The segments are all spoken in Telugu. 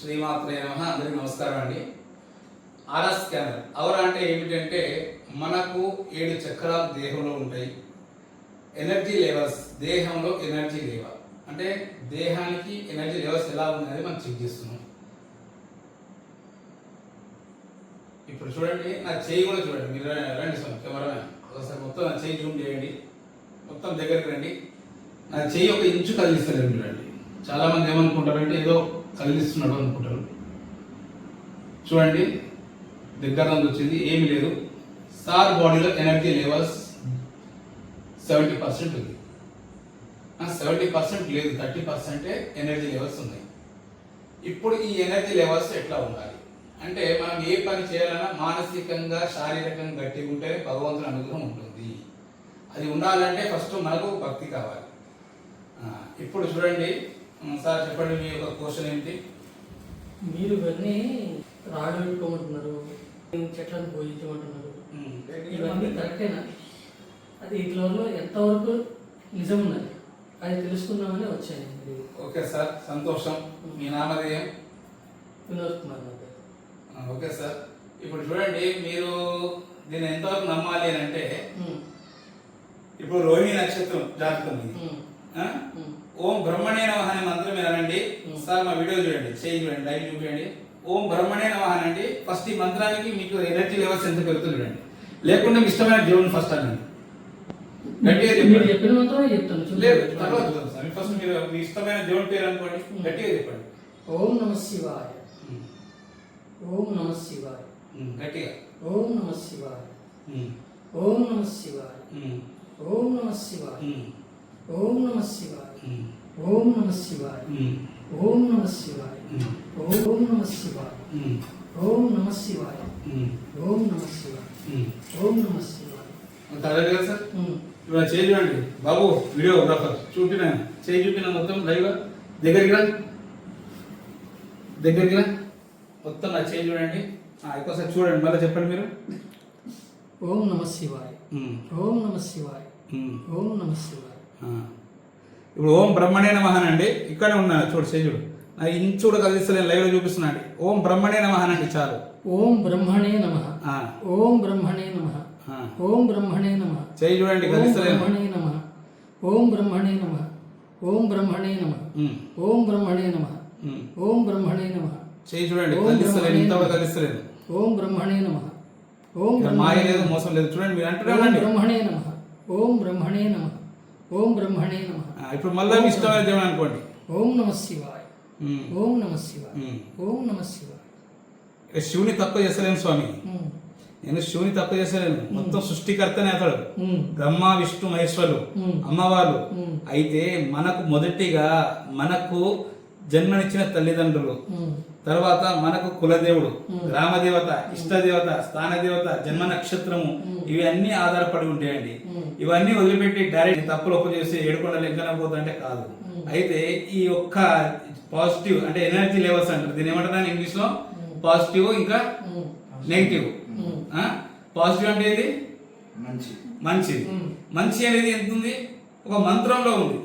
శ్రీమాత్రే నమ. అందరికి నమస్కారం అండి. ఆరా స్కానర్. అవర అంటే ఏమిటంటే మనకు ఏడు చక్రాలు దేహంలో ఉంటాయి. ఎనర్జీ లెవెల్స్ దేహంలో ఎనర్జీ లెవెల్. అంటే దేహానికి ఎనర్జీ లెవెల్స్ ఎలా ఉన్నది మనం చెక్ చేస్తున్నాం. ఇప్పుడు చూడండి నా చేయి కూడా చూడండి. మీరు రండి సార్ కెమెరామెన్ ఒకసారి మొత్తం నా చేయి జూమ్ చేయండి. మొత్తం దగ్గరికి రండి. నా చేయి ఒక ఇంచు కదిలిస్తలేదు చూడండి చాలామంది ఏమనుకుంటారంటే ఏదో కదిలిస్తున్నాడు అనుకుంటారు. చూడండి దగ్గర నుంచి వచ్చింది ఏమి లేదు. సార్ బాడీలో ఎనర్జీ లెవెల్స్ సెవెంటీ పర్సెంట్ ఉంది. సెవెంటీ పర్సెంట్ లేదు థర్టీ పర్సెంటే ఎనర్జీ లెవెల్స్ ఉన్నాయి. ఇప్పుడు ఈ ఎనర్జీ లెవెల్స్ ఎట్లా ఉండాలి? అంటే మనం ఏ పని చేయాలన్నా మానసికంగా శారీరకంగా గట్టిగా ఉంటేనే భగవంతుని అనుగ్రహం ఉంటుంది. అది ఉండాలంటే ఫస్ట్ మనకు భక్తి కావాలి. ఇప్పుడు చూడండి సార్ చెప్పండి మీ యొక్క క్వశ్చన్ ఏంటి? మీరు ఇవన్నీ రాళ్ళు పెట్టుకోమంటున్నారు చెట్లను పూజించమంటున్నారు ఉమ్, ఇవన్నీ కరెక్టేనా? అది ఇట్లలో ఎంతవరకు నిజం ఉన్నది అది తెలుసుకుందామని వచ్చాను. ఇది ఓకే సార్ సంతోషం. మీ నామధేయం? Vinod Kumar okay sir. ఇప్పుడు చూడండి మీరు దీన్ని ఎంతవరకు నమ్మాలి అని అంటే ఇప్పుడు రోహిణి నక్షత్రం జాతకం ఇది. ఓం బ్రహ్మణే నమః అనే మంత్రం Hmm. సార్ మా వీడియో చూడండి చేయి చూడండి లైవ్ చూపించండి ఓం బ్రహ్మణే నమః అనండి ఫస్ట్ ఈ మంత్రానికి మీకు ఎనర్జీ లెవెల్స్ ఎంత పెరుగుతుంది చూడండి లేకుంటే మీ ఇష్టమైన దేవుని ఫస్ట్ అనండి గట్టిగా చెప్పండి చెప్పిన మాత్రమే చెప్తాను. లేదు తర్వాత చూద్దాం సార్ ఫస్ట్ మీరు మీ ఇష్టమైన దేవుని పేరు అనుకోండి. గట్టిగా చెప్పండి ఓం నమ శివాయ. ఓం నమ శివాయ. గట్టిగా ఓం నమ శివాయ. ఓం నమ శివాయ. ఓం నమ శివాయ. ఓం నమ శివాయ. ఓం నమ శివాయ. ఓం నమ శివాయ. ఓం నమ శివాయ. ఓం నమ శివాయ. ఓం నమ శివాయ. ఓం నమ శివాయ. సార్. ఇప్పుడు చేయి చూడండి బాబు వీడియోగ్రాఫర్ చూపిన. చేయి చూపిన మొత్తం లైవ్ దగ్గరికి రా. దగ్గరికి రా. మొత్తం నా చేయి చూడండి. ఎక్కువసారి చూడండి. మళ్ళీ చెప్పండి మీరు. ఓం నమ శివాయ. ఓం నమ శివాయ. ఓం నమ శివాయ. ఇప్పుడు ఓం బ్రహ్మణే నమః అనండి ఇక్కడే ఉన్నా చూడు చేయి చూడు నా ఇంచు కూడా కదిలిస్తలేను లైవ్లో చూపిస్తున్నాండి ఓం బ్రహ్మణే నమః అనండి చాలు ఓం బ్రహ్మణే నమ ఓం బ్రహ్మణే నమ. ఓం బ్రహ్మణే నమ చేయి చూడండి కదిలిస్తలేను బ్రహ్మణే నమ ఓం బ్రహ్మణే నమ ఓం బ్రహ్మణే నమ ఓం బ్రహ్మణే నమ. ఓం బ్రహ్మణే నమ చేయి చూడండి కదిలిస్తలేను ఇంత కూడా. కదిలిస్తలేను ఓం బ్రహ్మణే నమ ఓం మాయ లేదు. మోసం లేదు చూడండి మీరు అంటూనే ఓం ఉండండి బ్రహ్మణే నమ ఓం బ్రహ్మణే నమ ఓం బ్రహ్మణే నమ. ఇప్పుడు మళ్ళీ ఇష్టమైన దేవుడు అనుకోండి. ఓం నమ శివాయ. ఓం నమ శివాయ. ఓం నమ శివాయ. శివుని తక్కువ చేస్తలేను స్వామి. నేను శివుని తక్కువ చేస్తలేను. మొత్తం సృష్టికర్తనే అతడు. బ్రహ్మ విష్ణు మహేశ్వరులు. అమ్మవారు. అయితే మనకు మొదటిగా మనకు జన్మనిచ్చిన తల్లిదండ్రులు. తర్వాత మనకు కులదేవుడు. గ్రామదేవత ఇష్టదేవత స్థానదేవత జన్మ నక్షత్రము. ఇవి అన్ని ఆధారపడి ఉంటాయండి. ఇవన్నీ వదిలిపెట్టి డైరెక్ట్ తప్పులు ఒప్పు చేసి ఏడుకొండలు ఎక్కన పోతుంటే కాదు. అయితే ఈ ఒక్క పాజిటివ్ అంటే ఎనర్జీ లెవెల్స్ అంటారు. దీని ఏమంటారు ఇంగ్లీష్లో. పాజిటివ్ ఇంకా నెగిటివ్ పాజిటివ్ అంటే ఏది? మంచి. మంచిది. మంచి అనేది ఎంత ఉంది? ఒక మంత్రంలో ఉంది.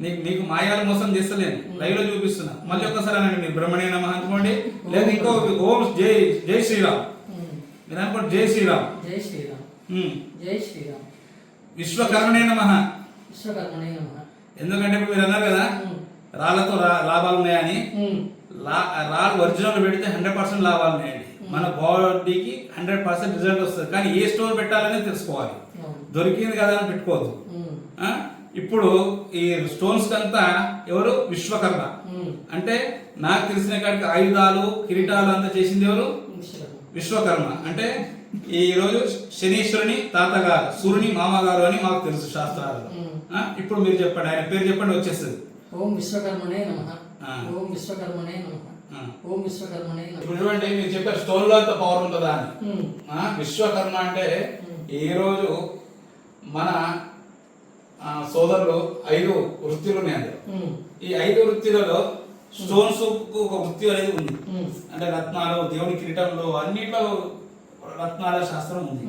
నీకు నీకు మాయాలు మోసం చేస్తలేను లైవ్లో చూపిస్తున్నా. మళ్ళీ ఒక్కసారి అనండి మీరు బ్రహ్మణ్య నమ అనుకోండి లేదా ఇంకో ఓం జై జై శ్రీరామ్. మీరు అనుకోండి జై శ్రీరామ్. జై శ్రీరామ్. జై శ్రీరామ్. విశ్వకర్మణే నమ. విశ్వకర్మణే నమ. ఎందుకంటే ఇప్పుడు మీరు అన్నారు కదా రాళ్ళతో రా- లాభాలు ఉన్నాయని రాళ్ళు ఒరిజినల్ పెడితే హండ్రెడ్ పర్సెంట్ లాభాలు ఉన్నాయండి. మన బాడీకి హండ్రెడ్ పర్సెంట్ రిజల్ట్ వస్తుంది. కానీ ఏ స్టోర్ పెట్టాలనేది తెలుసుకోవాలి. దొరికింది కదా అని పెట్టుకోవద్దు? ఇప్పుడు ఈ స్టోన్స్ అంతా ఎవరు? విశ్వకర్మ. అంటే నాకు తెలిసిన కాడికి ఆయుధాలు కిరీటాలు అంతా చేసింది ఎవరు? విశ్వకర్మ. అంటే ఈ రోజు శనీశ్వరుని తాతగారు సూర్యుని మామగారు అని మాకు తెలుసు శాస్త్రాలు. ఇప్పుడు మీరు చెప్పండి ఆయన పేరు చెప్పండి వచ్చేస్తుంది. ఓం నమ. ఆ. ఓం నమ. ఆ. ఓం విశ్వకర్మణే నమ. ఇప్పుడు చూడండి మీరు చెప్పారు స్టోన్లో అంత పవర్ ఉంటుందా అని. విశ్వకర్మ అంటే ఈ రోజు మన సోదరులు ఐదు వృత్తులు ఉన్నాయి అందులో. ఈ ఐదు వృత్తులలో స్టోన్స్కు ఒక వృత్తి అనేది ఉంది. అంటే రత్నాలు దేవుని కిరీటంలో అన్నిట్లో రత్నాల శాస్త్రం ఉంది.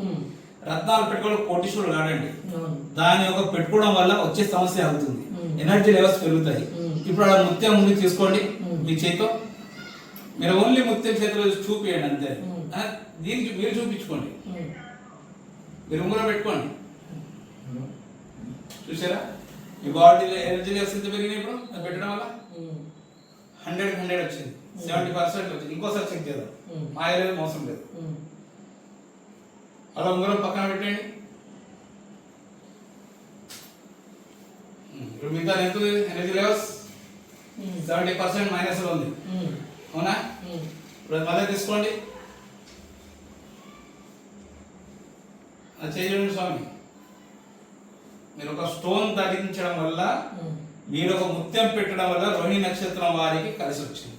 రత్నాలు పెట్టుకోవడం కోటీశ్వరుడు కాడండి. దాని ఒక పెట్టుకోవడం వల్ల వచ్చే సమస్య అవుతుంది. ఎనర్జీ లెవెల్స్ పెరుగుతాయి. ఇప్పుడు అలా ముత్యం ఉంది తీసుకోండి. మీ చేతితో. మీరు ఓన్లీ ముత్యం చేతిలో చూపియండి అంతే. ఆ, దీనికి మీరు చూపించుకోండి. మీరు ఉంగరం పెట్టుకోండి. చూసారా? మీ బాడీలో ఎనర్జీ లెవెల్స్ ఎంత పెరిగినాయి ఇప్పుడు? అది పెట్టడం వల్ల. హండ్రెడ్ హండ్రెడ్ వచ్చింది. సెవెంటీ పర్సెంట్ వచ్చింది. ఇంకోసారి చెక్ చేద్దాం. మాయ లేదు మోసం లేదు. అలా ఉంగరం పక్కన పెట్టండి. ఇప్పుడు మిగతా ఎంత ఎనర్జీ లెవెల్స్. సెవెంటీ పర్సెంట్ మైనస్లో ఉంది. అవునా. ఇప్పుడు మళ్ళీ తీసుకోండి. అది చేయండి స్వామి. మీరు ఒక స్టోన్ తగ్గించడం వల్ల. మీరు ఒక ముత్యం పెట్టడం వల్ల రోహిణి నక్షత్రం వారికి కలిసి వచ్చింది